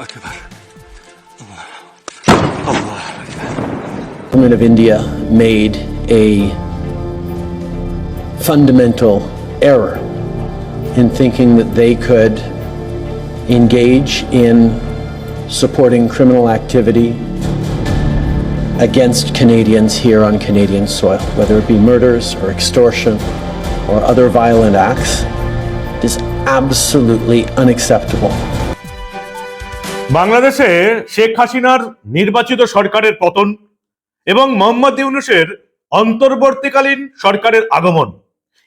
Akbar. Allah. Allah The government of India made a fundamental error in thinking that they could engage in supporting criminal activity against Canadians here on Canadian soil, whether it be murders or extortion or other violent acts, is absolutely unacceptable. বাংলাদেশে শেখ হাসিনার নির্বাচিত সরকারের পতন এবং মোহাম্মদ ইউনুসের অন্তর্বর্তীকালীন সরকারের আগমন।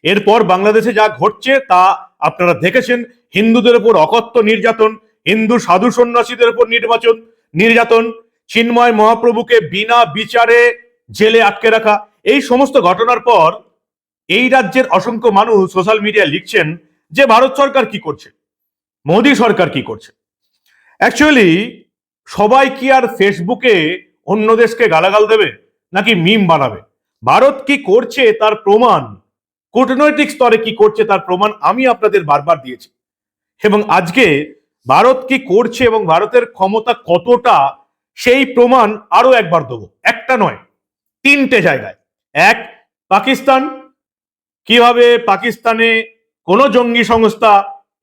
এরপর বাংলাদেশে যা ঘটছে তা আপনারা দেখেছেন। হিন্দুদের উপর অকথ্য নির্যাতন, হিন্দু সাধু সন্ন্যাসীদের উপর নির্বাচন, নির্যাতন, চিন্ময় মহাপ্রভুকে বিনা বিচারে জেলে আটকে রাখা। এই সমস্ত ঘটনার পর এই রাজ্যের অসংখ্য মানুষ সোশ্যাল মিডিয়ায় লিখছেন যে, ভারত সরকার কি করছে? মোদী সরকার কি করছে? অ্যাকচুয়ালি সবাই কি আর ফেসবুকে অন্য দেশকে গালাগাল দেবে? নাকি মিম বানাবে? ভারত কি করছে তার প্রমাণ? কূটনৈতিক স্তরে কি করছে তার প্রমাণ আমি আপনাদের বারবার দিয়েছি। এবং আজকে ভারত কি করছে এবং ভারতের ক্ষমতা কতটা, সেই প্রমাণ আরও একবার দেবো। একটা নয়, তিনটে জায়গায়। এক, পাকিস্তান। কীভাবে পাকিস্তানে কোনো জঙ্গি সংস্থা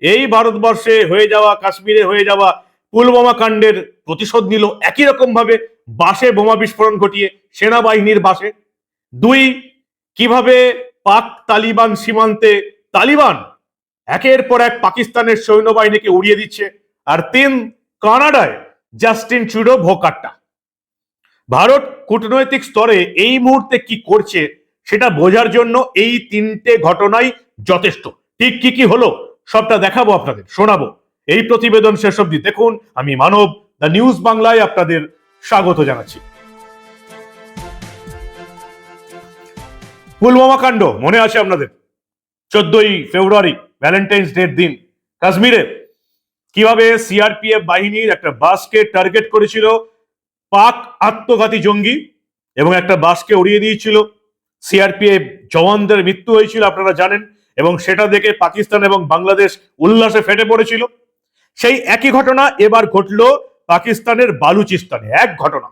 এই ভারতবর্ষে হয়ে যাওয়া, কাশ্মীরে হয়ে যাওয়া পুলওয়ামা কাণ্ডের প্রতিশোধ নিল একই রকম ভাবে বাসে বোমা বিস্ফোরণ ঘটিয়ে সেনাবাহিনীর বাসে দুই, কীভাবে পাক তালিবান সীমান্তে তালিবান একের পর এক পাকিস্তানের সৈন্যবাহিনীকে উড়িয়ে দিচ্ছে। আর তিন, কানাডায় জাস্টিন চুডো ভোকাট্টা। ভারত কূটনৈতিক স্তরে এই মুহূর্তে কি করছে সেটা বোঝার জন্য এই তিনটে ঘটনাই যথেষ্ট। ঠিক কি কি হলো, সবটা দেখাবো আপনাদের, শোনাবো। এই প্রতিবেদন শেষ অব্দি দেখুন। আমি মানব, দ্য নিউজ বাংলায় আপনাদের স্বাগত জানাচ্ছি। পুলওয়ামা কাণ্ড, মনে আছে আপনাদের? চোদ্দই ফেব্রুয়ারি ভ্যালেন্টাইন্স ডের দিন। কাশ্মীরে কীভাবে সিআরপিএফ বাহিনীর একটা বাসকে টার্গেট করেছিল পাক আত্মঘাতী জঙ্গি এবং একটা বাসকে উড়িয়ে দিয়েছিল। সিআরপিএফ জওয়ানদের মৃত্যু হয়েছিল, আপনারা জানেন, এবং সেটা দেখে পাকিস্তান এবং বাংলাদেশ উল্লাসে ফেটে পড়েছিল। সেই একই ঘটনা এবার ঘটলো পাকিস্তানের বালুচিস্তানে, এক ঘটনা।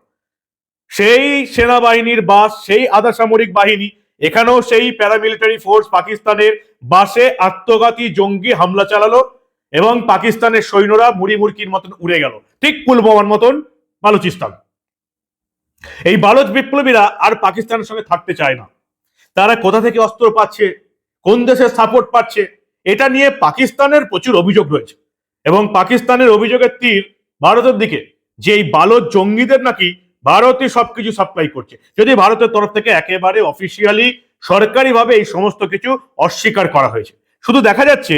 সেই সেনাবাহিনীর বাস, সেই আধা সামরিক বাহিনী, এখানেও সেই প্যারামিলিটারি ফোর্স পাকিস্তানের বাসে আত্মঘাতী জঙ্গি হামলা চালালো এবং পাকিস্তানের সৈন্যরা মুড়ি মুড়কির মতন উড়ে গেল। ঠিক পুলওয়ামার মতন বালুচিস্তান। এই বালুচ বিপ্লবীরা আর পাকিস্তানের সঙ্গে থাকতে চায় না। তারা কোথা থেকে অস্ত্র পাচ্ছে? কোন দেশের সাপোর্ট পাচ্ছে? এটা নিয়ে পাকিস্তানের প্রচুর অভিযোগ রয়েছে। এবং পাকিস্তানের অভিযোগের তীর ভারতের দিকে। যে এই বালক জঙ্গিদের নাকি ভারতই সবকিছু সাপ্লাই করছে। যদি ভারতের তরফ থেকে একেবারে অফিসিয়ালি সরকারিভাবে এই সমস্ত কিছু অস্বীকার করা হয়েছে। শুধু দেখা যাচ্ছে,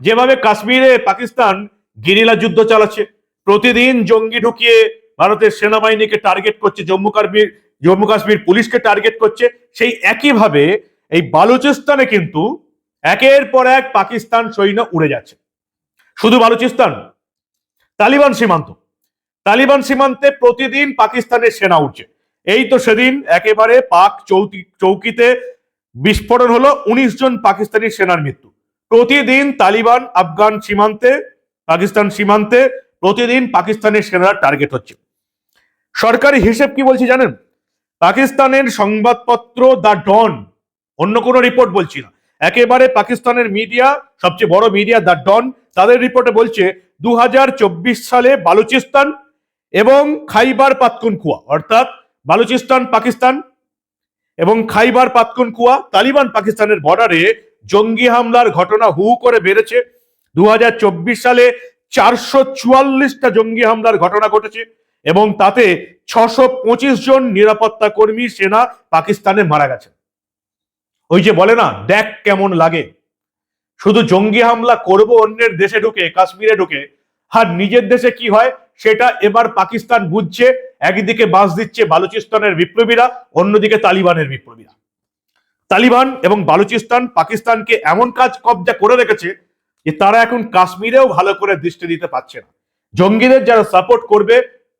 যেভাবে কাশ্মীরে পাকিস্তান গিরিলা যুদ্ধ চালাচ্ছে, প্রতিদিন জঙ্গি ঢুকিয়ে ভারতের সেনাবাহিনীকে টার্গেট করছে, জম্মু কাশ্মীর জম্মু কাশ্মীর পুলিশকে টার্গেট করছে, সেই একইভাবে এই বালুচিস্তানে কিন্তু একের পর এক পাকিস্তান সৈন্য উড়ে যাচ্ছে। শুধু বালুচিস্তান, তালিবান সীমান্ত। তালিবান সীমান্তে প্রতিদিন পাকিস্তানের সেনা উঠছে এই তো সেদিন একেবারে পাক চৌকি চৌকিতে বিস্ফোরণ হলো উনিশ জন পাকিস্তানি সেনার মৃত্যু। প্রতিদিন তালিবান, আফগান সীমান্তে, পাকিস্তান সীমান্তে প্রতিদিন পাকিস্তানের সেনারা টার্গেট হচ্ছে। সরকারি হিসেব কি বলছি জানেন? পাকিস্তানের সংবাদপত্র দ্য ডন, অন্য কোনো রিপোর্ট বলছি না। একেবারে পাকিস্তানের মিডিয়া, সবচেয়ে বড় মিডিয়া দ্য ডন তাদের রিপোর্টে বলছে দু হাজার চব্বিশ সালে বালুচিস্তান এবং খাইবার পাতকুনকুয়া অর্থাৎ বালুচিস্তান, পাকিস্তান এবং খাইবার পাতকুনকুয়া তালিবান পাকিস্তানের বর্ডারে জঙ্গি হামলার ঘটনা হু করে বেড়েছে। দু হাজার চব্বিশ সালে চারশো চুয়াল্লিশটা জঙ্গি হামলার ঘটনা ঘটেছে এবং তাতে ছশো পঁচিশ জন নিরাপত্তা কর্মী, সেনা পাকিস্তানে মারা গেছে ওই যে বলে না, দেখ কেমন লাগে। শুধু জঙ্গি হামলা করব অন্যের দেশে ঢুকে, কাশ্মীরে ঢুকে। আর নিজের দেশে কি হয়, সেটা এবার পাকিস্তান বুঝছে, একদিকে বাস দিচ্ছে বালুচিস্তানের বিপ্লবীরা, অন্যদিকে তালিবানের বিপ্লবীরা। তালিবান এবং বালুচিস্তান পাকিস্তানকে এমন কাজ কবজা করে রেখেছে যে তারা এখন কাশ্মীরেও ভালো করে দৃষ্টি দিতে পারছে না। জঙ্গিদের যারা সাপোর্ট করবে,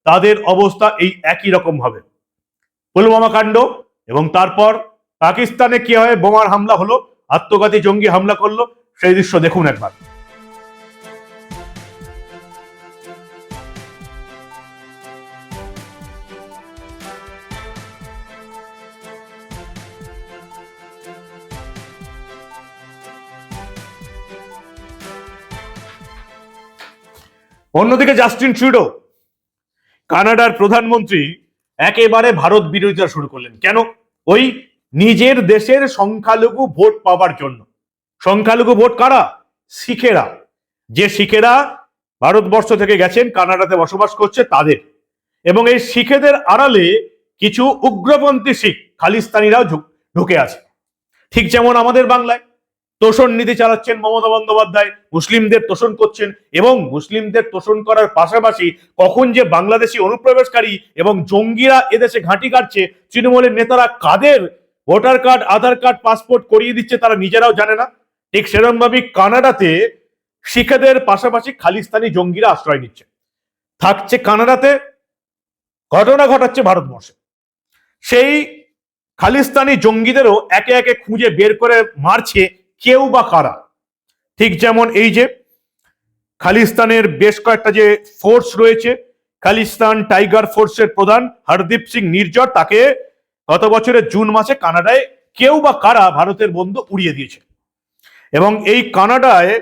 তাদের অবস্থা এই একই রকম হবে। পুলওয়ামা কাণ্ড এবং তারপর পাকিস্তানে কি হয়, বোমার হামলা হলো, আত্মঘাতী জঙ্গি হামলা করল সেই দৃশ্য দেখুন একবার। অন্যদিকে জাস্টিন ট্রুডো, কানাডার প্রধানমন্ত্রী একেবারে ভারত বিরোধিতা শুরু করলেন। কেন? ওই নিজের দেশের সংখ্যালঘু ভোট পাওয়ার জন্য। সংখ্যালঘু ভোট কারা? শিখেরা। যে শিখেরা ভারতবর্ষ থেকে গেছেন, কানাডাতে বসবাস করছে তাদের। এবং এই শিখেদের আড়ালে কিছু উগ্রপন্থী শিখ, খালিস্তানিরাও ঢুক- আছে। ঠিক যেমন আমাদের বাংলায়। তোষণ নীতি চালাচ্ছেন মমতা বন্দ্যোপাধ্যায়, মুসলিমদের তোষণ করছেন এবং মুসলিমদের তোষণ করার পাশাপাশি কখন যে বাংলাদেশি অনুপ্রবেশকারী এবং জঙ্গিরা এদেশে ঘাঁটি কাটছে, তৃণমূলের নেতারা কাদের voter card, Aadhaar card, passport করিয়ে দিচ্ছে তারা নিজেরাও জানে না। ঠিক সেরকমভাবে কানাডাতে শিখেদের পাশাপাশি খালিস্তানি জঙ্গিরা আশ্রয় নিচ্ছে। থাকছে কানাডাতে, ঘটনা ঘটাচ্ছে ভারতবর্ষে। সেই খালিস্তানি জঙ্গিদেরও একে একে খুঁজে বের করে মারছে কেউ বা কারা। ঠিক যেমন এই যে, খালিস্তানের বেশ কয়েকটা যে ফোর্স রয়েছে, খালিস্তান টাইগার ফোর্সের প্রধান হরদীপ সিং নির্জর তাকে গত বছরের জুন মাসে কানাডায় কেউ বা কারা ভারতের বন্ধু উড়িয়ে দিয়েছে। এবং এই কানাডায়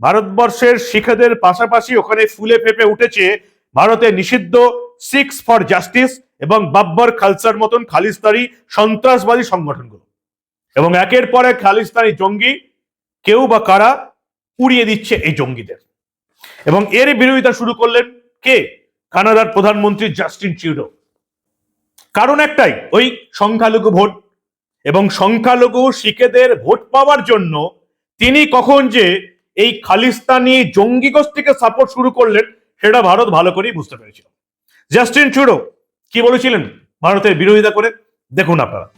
ভারতবর্ষের শিখেদের পাশাপাশি ওখানে ফুলে ফেপে উঠেছে ভারতে নিষিদ্ধ সিক্স ফর জাস্টিস এবং বাব্বর খালসার মতন খালিস্তানি সন্ত্রাসবাদী সংগঠনগুলো। এবং একের পর এক খালিস্তানি জঙ্গি কেউ বা কারা উড়িয়ে দিচ্ছে এই জঙ্গিদের। এবং এর বিরোধিতা শুরু করলেন কে? কানাডার প্রধানমন্ত্রী জাস্টিন ট্রুডো। কারণ একটাই, ওই সংখ্যালঘু ভোট। এবং সংখ্যালঘু শিখেদের ভোট পাওয়ার জন্য তিনি কখন যে এই খালিস্তানি জঙ্গি গোষ্ঠীকে সাপোর্ট শুরু করলেন সেটা ভারত ভালো করেই বুঝতে পেরেছিল জাস্টিন ট্রুডো কি বলেছিলেন ভারতের বিরোধিতা করে দেখুন আপনারা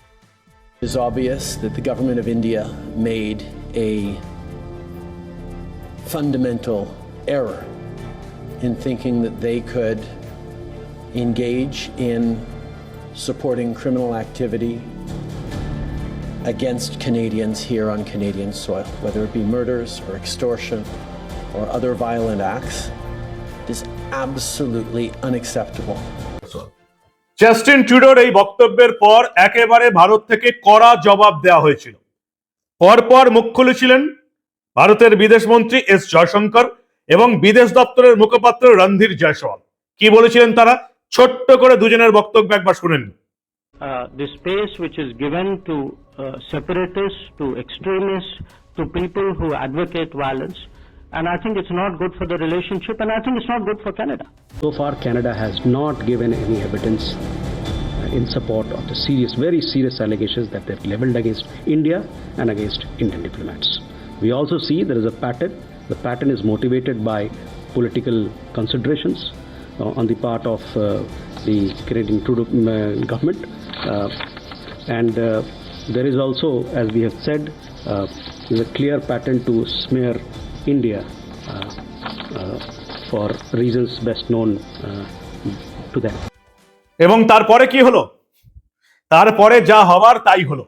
It is obvious that the government of India made a fundamental error in thinking that they could engage in supporting criminal activity against Canadians here on Canadian soil, whether it be murders or extortion or other violent acts. Is absolutely unacceptable. Justin ট্রুডোর এই বক্তব্যের পর একেবারে ভারত থেকে কড়া জবাব দেওয়া হয়েছিল পরপর মুখ খুলেছিলেন ভারতের বিদেশ মন্ত্রী এস জয়শঙ্কর এবং বিদেশ দপ্তরের মুখপাত্র রণধীর জয়সওয়াল কি বলেছিলেন তারা ছোট্ট করে দুজনের বক্তব্য একবার শুনেন uh, the space which is given to uh, separatists, to extremists, to people who advocate violence. And I think it's not good for the relationship, and I think it's not good for Canada. So far, Canada has not given any evidence uh, in support of the serious, very serious allegations that they've leveled against India and against Indian diplomats. We also see there is a pattern. The pattern is motivated by political considerations on the part of uh, the Canadian Trudeau um, uh, government. Uh, and uh, there is also, as we have said, uh, there's a clear pattern to smear India uh, uh, for reasons best known uh, to them. এবং তারপরে কি হলো তারপরে যা হওয়ার তাই হলো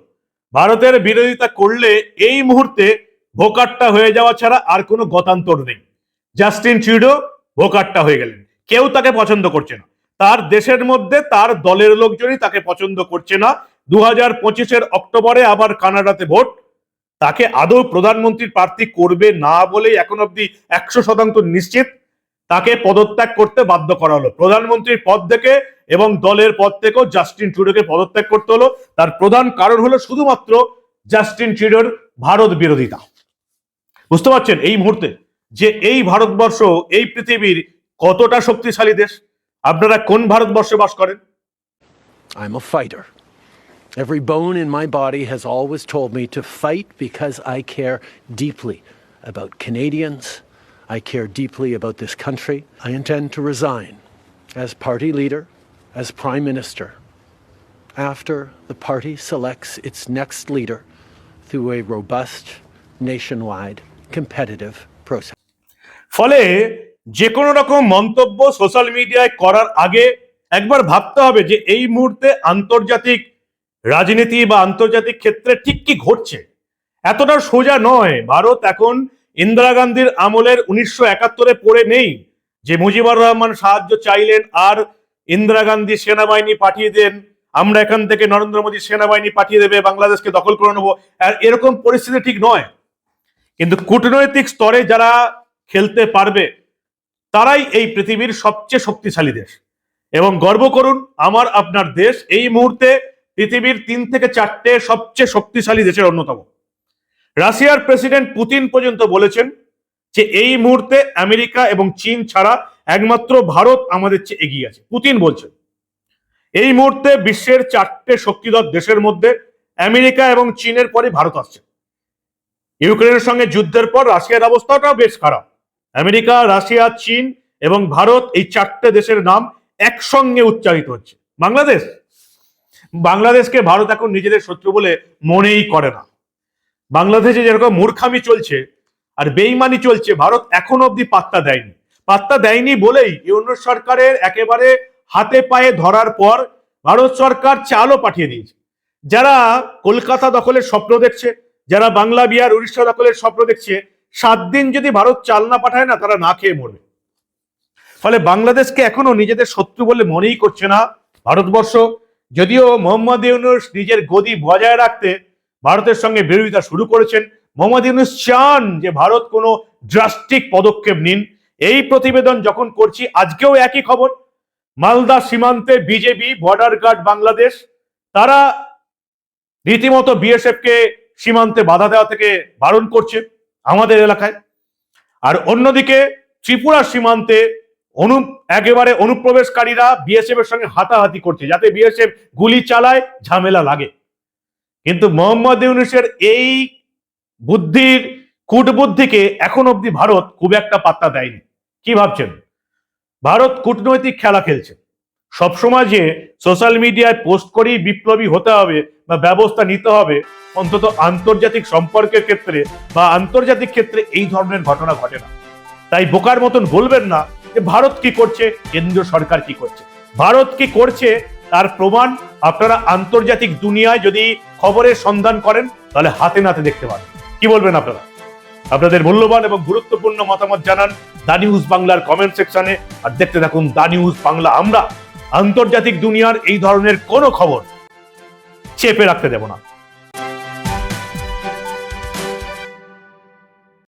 ভারতের বিরোধিতা করলে এই মুহূর্তে ভোকাট্টা হয়ে যাওয়া ছাড়া আর কোনো গতান্তর নেই জাস্টিন ট্রুডো ভোকাট্টা হয়ে গেলেন কেউ তাকে পছন্দ করছে না। তার দেশের মধ্যে তার দলের লোকজনই তাকে পছন্দ করছে না। দু হাজার পঁচিশের অক্টোবরে আবার কানাডাতে ভোট। তাকে আদৌ প্রধানমন্ত্রীর প্রার্থী করবে না বলেই এখন অব্দি একশো শতাংশ নিশ্চিত। তাকে পদত্যাগ করতে বাধ্য করা হলো। প্রধানমন্ত্রীর পদ থেকে এবং দলের পদ থেকেও জাস্টিন ট্রুডোকে পদত্যাগ করতে হলো। তার প্রধান কারণ হলো শুধুমাত্র জাস্টিন ট্রুডোর ভারত বিরোধিতা। বুঝতে পারছেন? এই মুহূর্তে যে এই ভারতবর্ষ, এই পৃথিবীর কতটা শক্তিশালী দেশ আপনারা কোন ভারতবর্ষে বাস করেন I'm a fighter. Every bone in my body has always told me to fight because I care deeply about Canadians. I care deeply about this country. I intend to resign as party leader, as prime minister, after the party selects its next leader through a robust, nationwide, competitive process. ফলে যে কোনো রকম মন্তব্য social মিডিয়ায় করার আগে একবার ভাবতে হবে যে এই মুহূর্তে আন্তর্জাতিক রাজনীতি বা আন্তর্জাতিক ক্ষেত্রে ঠিক কি ঘটছে। এতটা সোজা নয়। ভারত এখন ইন্দিরা গান্ধীর আমলের উনিশশো একাত্তরে পড়ে নেই। যে মুজিবুর রহমান সাহায্য চাইলেন আর ইন্দিরা গান্ধী সেনাবাহিনী পাঠিয়ে দেন, আমরা এখান থেকে নরেন্দ্র মোদী সেনাবাহিনী পাঠিয়ে দেবে, বাংলাদেশকে দখল করে নেব, আর এরকম পরিস্থিতি ঠিক নয়। কিন্তু কূটনৈতিক স্তরে যারা খেলতে পারবে তারাই এই পৃথিবীর সবচেয়ে শক্তিশালী দেশ। এবং গর্ব করুন, আমার, আপনার দেশ এই মুহূর্তে পৃথিবীর তিন থেকে চারটে সবচেয়ে শক্তিশালী দেশের অন্যতম। রাশিয়ার প্রেসিডেন্ট পুতিন পর্যন্ত বলেছেন যে এই মুহূর্তে আমেরিকা এবং চীন ছাড়া একমাত্র ভারত আমাদের চেয়ে এগিয়ে আছে। পুতিন বলছেন, এই মুহূর্তে বিশ্বের চারটে শক্তিধর দেশের মধ্যে আমেরিকা এবং চীনের পরে ভারত আসছে। ইউক্রেনের সঙ্গে যুদ্ধের পর রাশিয়ার অবস্থাটাও বেশ খারাপ। আমেরিকা, রাশিয়া, চীন এবং ভারত এই চারটে দেশের নাম একসঙ্গে উচ্চারিত হচ্ছে। বাংলাদেশ? বাংলাদেশকে ভারত এখন নিজেদের শত্রু বলে মনেই করে না। বাংলাদেশে যেরকম মূর্খামি চলছে আর বেইমানি চলছে, ভারত এখনও অবধি পাত্তা দেয়নি। পাত্তা দেয়নি বলেই ইউনিট সরকারের একেবারে হাতে পায়ে ধরার পর ভারত সরকার চালও পাঠিয়ে দিয়েছে। যারা কলকাতা দখলের স্বপ্ন দেখছে, যারা বাংলা, বিহার, উড়িষ্যা দখলের স্বপ্ন দেখছে সাত দিন যদি ভারত চাল না পাঠায় না, তারা না খেয়ে মরবে। ফলে বাংলাদেশকে এখনও নিজেদের শত্রু বলে মনেই করছে না ভারতবর্ষ। যদিও মোহাম্মদ ইউনুস নিজের গদি বজায় রাখতে ভারতের সঙ্গে বিরোধিতা শুরু করেছেন, মোহাম্মদ ইউনুস চান যে ভারত কোনো ড্রাস্টিক পদক্ষেপ নিন। এই প্রতিবেদন যখন করছি, আজকেও একই খবর। মালদা সীমান্তে বিজেপি বর্ডার গার্ড বাংলাদেশ, তারা রীতিমতো বিএসএফ কে সীমান্তে বাধা দেওয়া থেকে বারণ করছে। আমাদের এলাকায়। আর অন্যদিকে ত্রিপুরা সীমান্তে অনু, একেবারে অনুপ্রবেশকারীরা বিএসএফ এর সঙ্গে হাতাহাতি করছে, যাতে বিএসএফ গুলি চালায়, ঝামেলা লাগে। কিন্তু মোহাম্মদ ইউনুসের এই বুদ্ধির, কূটবুদ্ধিকে এখন অবধি ভারত খুব একটা পাত্তা দেয়নি। কি ভাবছেন? ভারত কূটনৈতিক খেলা খেলছে। সবসময় যে সোশ্যাল মিডিয়ায় পোস্ট করেই বিপ্লবী হতে হবে বা ব্যবস্থা নিতে হবে অন্তত আন্তর্জাতিক সম্পর্কের ক্ষেত্রে বা আন্তর্জাতিক ক্ষেত্রে এই ধরনের ঘটনা ঘটে না। তাই বোকার মতন বলবেন না যে ভারত কি করছে, কেন্দ্রীয় সরকার কি করছে। ভারত কি করছে তার প্রমাণ আপনারা আন্তর্জাতিক দুনিয়ায় যদি খবরের সন্ধান করেন, তাহলে হাতে নাতে দেখতে পাবেন কি বলবেন আপনারা? আপনাদের মূল্যবান এবং গুরুত্বপূর্ণ মতামত জানান দা নিউজ বাংলার কমেন্ট সেকশনে। আর দেখতে থাকুন দা নিউজ বাংলা। আমরা আন্তর্জাতিক দুনিয়ার এই ধরনের কোনো খবর চেপে রাখতে দেব না।